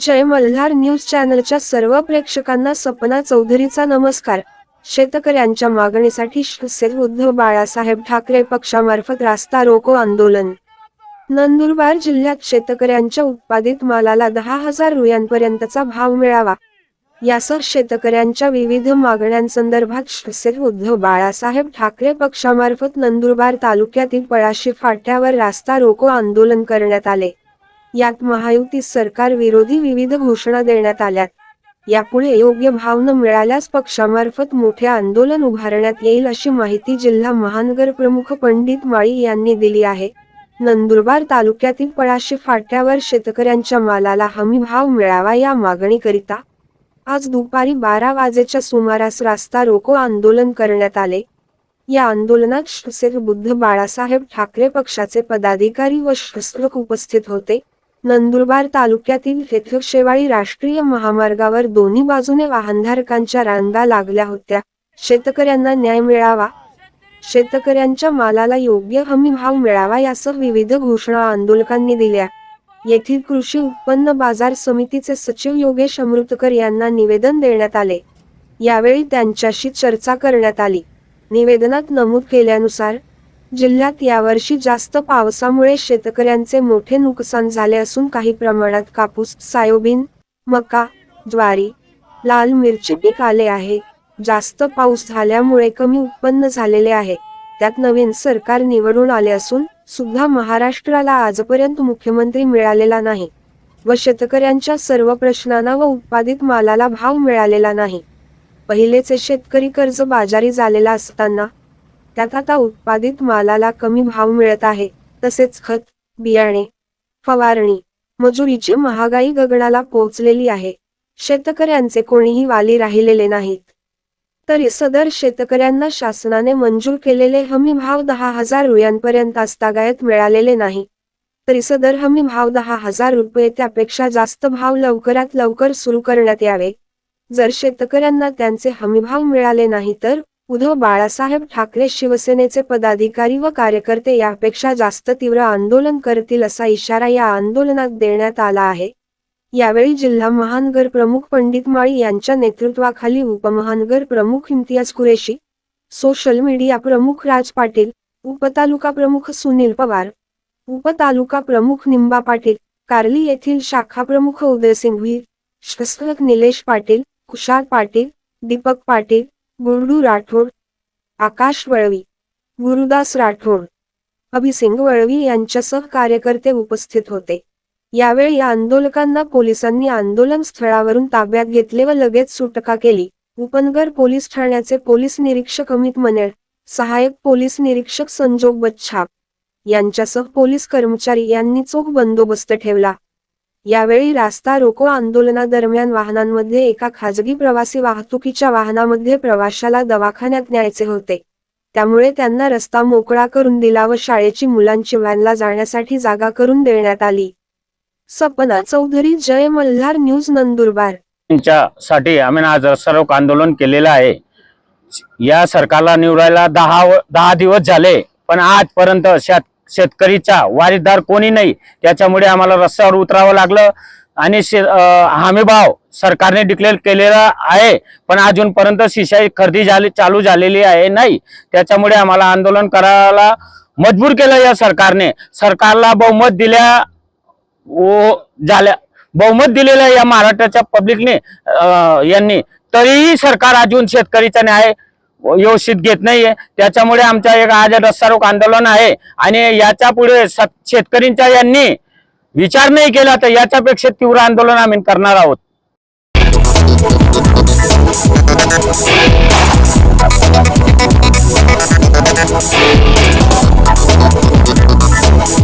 जय Malhar news चॅनलच्या सर्व प्रेक्षकांना सपना चौधरीचा नमस्कार. शेतकऱ्यांच्या मागणीसाठी शिवसेना उद्धव बाळासाहेब ठाकरे पक्षामार्फत रास्ता रोको आंदोलन. नंदुरबार जिल्ह्यात शेतकऱ्यांच्या उत्पादित मालाला दहा हजार रुपयांपर्यंतचा भाव मिळावा. यासह शेतकऱ्यांच्या विविध मागण्यांसंदर्भात शिवसेना उद्धव बाळासाहेब ठाकरे पक्षामार्फत नंदुरबार तालुक्यातील पळाशी फाट्यावर रास्ता रोको आंदोलन करण्यात आले. यात महायुती सरकार विरोधी विविध घोषणा देण्यात आल्या यापुढे योग्य भाव न मिळाल्यास पक्षामार्फत मोठे आंदोलन उभारण्यात येईल अशी माहिती जिल्हा महानगर प्रमुख पंडित माळी यांनी दिली आहे. नंदुरबार तालुक्यातील पळाशी फाट्यावर शेतकऱ्यांच्या मालाला हमी भाव मिळावा या मागणीकरिता आज दुपारी बारा वाजेच्या सुमारास रास्ता रोको आंदोलन करण्यात आले. या आंदोलनात शिवसेना बुद्ध बाळासाहेब ठाकरे पक्षाचे पदाधिकारी व शासक उपस्थित होते. नंदुरबार तालुक्यातील शेवाळी राष्ट्रीय महामार्गावर दोन्ही बाजूने वाहनधारकांच्या रांगा लागल्या होत्या. शेतकऱ्यांना न्याय मिळावा. शेतकऱ्यांच्या मालाला योग्य हमी भाव मिळावा यासह विविध घोषणा आंदोलकांनी दिल्या. येथील कृषी उत्पन्न बाजार समितीचे सचिव योगेश अमृतकर यांना निवेदन देण्यात आले. यावेळी त्यांच्याशी चर्चा करण्यात आली. निवेदनात नमूद केल्यानुसार जिल्ह्यात यावर्षी जास्त पावसामुळे शेतकऱ्यांचे मोठे नुकसान झाले असून काही प्रमाणात कापूस सायोबीन मका ज्वारी लाल मिरची पीक आले आहे. जास्त पाऊस झाल्यामुळे कमी उत्पन्न झालेले आहे. त्यात नवीन सरकार निवडून आले असून सुद्धा महाराष्ट्राला आजपर्यंत मुख्यमंत्री मिळालेला नाही व शेतकऱ्यांच्या सर्व प्रश्नांना व उत्पादित मालाला भाव मिळालेला नाही. पहिलेचे शेतकरी कर्ज बाजारी झालेला असताना त्यात आता उत्पादित मालाला कमी भाव मिळत आहे. तसेच खत बियाणे फवारणी मजुरीची महागाई गगनाला पोहोचलेली आहे. शेतकऱ्यांचे कोणीही वाली राहिलेले नाहीत. तरी सदर शेतकऱ्यांना शासनाने मंजूर केलेले हमी भाव दहा हजार रुपयांपर्यंत आस्तागायत मिळालेले नाही. तरी सदर हमी भाव दहा हजार रुपये त्यापेक्षा जास्त भाव लवकरात लवकर सुरू करण्यात यावे. जर शेतकऱ्यांना त्यांचे हमीभाव मिळाले नाही तर उद्धव बाळासाहेब ठाकरे शिवसेनेचे पदाधिकारी व कार्यकर्ते यापेक्षा जास्त तीव्र आंदोलन करतील असा इशारा या आंदोलनात देण्यात आला आहे. यावेळी जिल्हा महानगर प्रमुख पंडित माळी यांच्या नेतृत्वाखाली उपमहानगर प्रमुख इम्तियाज कुरेशी सोशल मीडिया प्रमुख राज पाटील उपतालुका प्रमुख सुनील पवार उपतालुका प्रमुख निंबा पाटील कार्ली येथील शाखा प्रमुख उदयसिंग वीर निलेश पाटील कुशाल पाटील दीपक पाटील गुंडू राठोड आकाश वळवी गुरुदास राठोड अभिसिंग वळवी यांच्यासह कार्यकर्ते उपस्थित होते यावेळी या आंदोलकांना पोलिसांनी आंदोलन स्थळावरून ताब्यात घेतले व लगेच सुटका केली उपनगर पोलीस ठाण्याचे पोलीस निरीक्षक अमित मनेळ सहाय्यक पोलीस निरीक्षक संजोग बच्छाप यांच्यासह पोलीस कर्मचारी यांनी चोख बंदोबस्त ठेवला यावेळी रास्ता रोको आंदोलनादरम्यान वाहनांमध्ये एका खाजगी प्रवासी वाहतुकीच्या वाहनामध्ये प्रवाशाला दवाखान्यात न्यायचे होते. त्यामुळे त्यांना रस्ता मोकळा करून दिला व शाळेची मुलांची व्हॅनला जाण्यासाठी जागा करून देण्यात आली. सपना चौधरी जय मल्हार न्यूज नंदुरबार. साठी आम्ही आज सर्व आंदोलन केलेलं आहे. या सरकारला निवडायला दहा दहा दिवस झाले पण आजपर्यंत शेत शेतकरीचा वारीदार कोणी नाही त्याच्यामुळे आम्हाला रस्त्यावर उतरावं लागलं. आणि शे- हमीभाव सरकारने डिक्लेअर केलेला आहे पण अजूनपर्यंत शिशाई खरेदी झाली चालू झालेली आहे नाही. त्याच्यामुळे आम्हाला आंदोलन करायला मजबूर केलं या सरकारने. सरकारला बहुमत दिल्या व झाल्या बहुमत दिलेलं या महाराष्ट्राच्या पब्लिकने यांनी. तरीही सरकार अजून शेतकरीचा न्याय व्यवस्थित घेत नाहीये. त्याच्यामुळे आमच्या एक आज रस्ता रोक आंदोलन आहे. आणि याच्यापुढे सत- शेतकरींच्या यांनी विचार नाही केला तर याच्यापेक्षा तीव्र आंदोलन आम्ही करणार आहोत.